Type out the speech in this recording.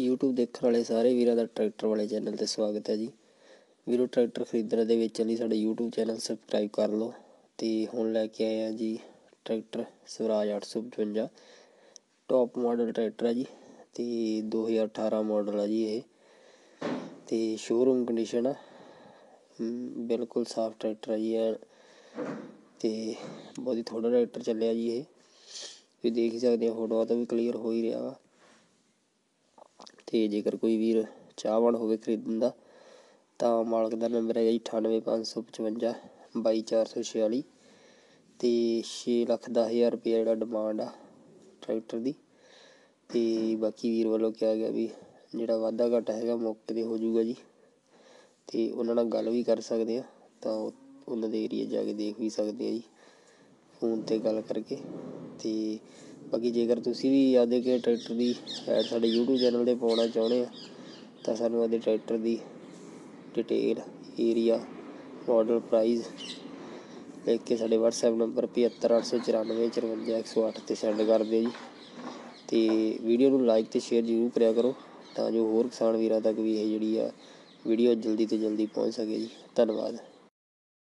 YouTube ਦੇਖਣ ਵਾਲੇ ਸਾਰੇ ਵੀਰਾਂ ਦਾ ਟਰੈਕਟਰ ਵਾਲੇ ਚੈਨਲ ਤੇ ਸਵਾਗਤ ਹੈ ਜੀ। ਵੀਰੋ, ਟਰੈਕਟਰ ਖਰੀਦਣ ਦੇ ਵਿੱਚ ਲਈ ਸਾਡੇ YouTube ਚੈਨਲ ਸਬਸਕ੍ਰਾਈਬ ਕਰ ਲਓ ਤੇ ਹੁਣ ਲੈ ਕੇ ਆਏ ਆ ਜੀ tractor Swaraj 855 top model tractor ਹੈ ਜੀ ਤੇ 2018 ਮਾਡਲ ਹੈ ਜੀ ਇਹ। ਤੇ ਸ਼ੋਰੂਮ ਕੰਡੀਸ਼ਨ ਆ। ਬਿਲਕੁਲ ਸਾਫ਼ ਟਰੈਕਟਰ ਹੈ ਜੀ ਐ ਤੇ ਬਹੁਤ ਹੀ ਥੋੜਾ ਟਰੈਕਟਰ ਚੱਲਿਆ ਜੀ ਇਹ। ਤੁਸੀਂ ਦੇਖ ਹੀ ਸਕਦੇ ਹੋ, ਫੋਟੋਆਂ ਤਾਂ ਵੀ ਕਲੀਅਰ ਹੋ ਹੀ ਰਿਹਾ ਵਾ। ਅਤੇ ਜੇਕਰ ਕੋਈ ਵੀਰ ਚਾਹਵਾਨ ਹੋਵੇ ਖਰੀਦਣ ਦਾ, ਤਾਂ ਮਾਲਕ ਦਾ ਨੰਬਰ ਹੈਗਾ ਜੀ ਅਠਾਨਵੇਂ ਪੰਜ ਸੌ ਪਚਵੰਜਾ ਬਾਈ ਚਾਰ ਸੌ ਛਿਆਲੀ ਅਤੇ ਛੇ ਲੱਖ ਦਸ ਹਜ਼ਾਰ ਰੁਪਇਆ ਜਿਹੜਾ ਡਿਮਾਂਡ ਆ ਟਰੈਕਟਰ ਦੀ। ਅਤੇ ਬਾਕੀ ਵੀਰ ਵੱਲੋਂ ਕਿਹਾ ਗਿਆ ਵੀ ਜਿਹੜਾ ਵਾਧਾ ਘਾਟਾ ਹੈਗਾ ਮੌਕੇ ਤੇ ਹੋ ਜਾਊਗਾ ਜੀ ਅਤੇ ਉਹਨਾਂ ਨਾਲ ਗੱਲ ਵੀ ਕਰ ਸਕਦੇ ਆ, ਤਾਂ ਉਹਨਾਂ ਦੇ ਏਰੀਆ ਜਾ ਕੇ ਦੇਖ ਵੀ ਸਕਦੇ ਆ ਜੀ। ਫੋਨ ਤੇ ਗੱਲ ਕਰਕੇ ਅਤੇ ਬਾਕੀ ਜੇਕਰ ਤੁਸੀਂ ਵੀ ਆਦੇ ਕੇ ਟਰੈਕਟਰ ਦੀ ਐਡ ਸਾਡੇ YouTube ਚੈਨਲ ਤੇ ਪਾਉਣਾ ਚਾਹੁੰਦੇ ਆ, ਤਾਂ ਸਾਨੂੰ ਆਦੇ ਟਰੈਕਟਰ ਦੀ ਡਿਟੇਲ ਏਰੀਆ ਮਾਡਲ ਪ੍ਰਾਈਸ ਲਿਖ ਕੇ ਸਾਡੇ WhatsApp ਨੰਬਰ 7589454108 ਤੇ ਸੈਂਡ ਕਰ ਦਿਓ ਜੀ। ਤੇ ਵੀਡੀਓ ਨੂੰ ਲਾਈਕ ਤੇ ਸ਼ੇਅਰ ਜ਼ਰੂਰ ਕਰਿਆ ਕਰੋ, ਤਾਂ ਜੋ ਹੋਰ ਕਿਸਾਨ ਵੀਰਾਂ ਤੱਕ ਵੀ ਇਹ ਜਿਹੜੀ ਆ ਵੀਡੀਓ ਜਲਦੀ ਤੋਂ ਜਲਦੀ ਪਹੁੰਚ ਸਕੇ ਜੀ। ਧੰਨਵਾਦ।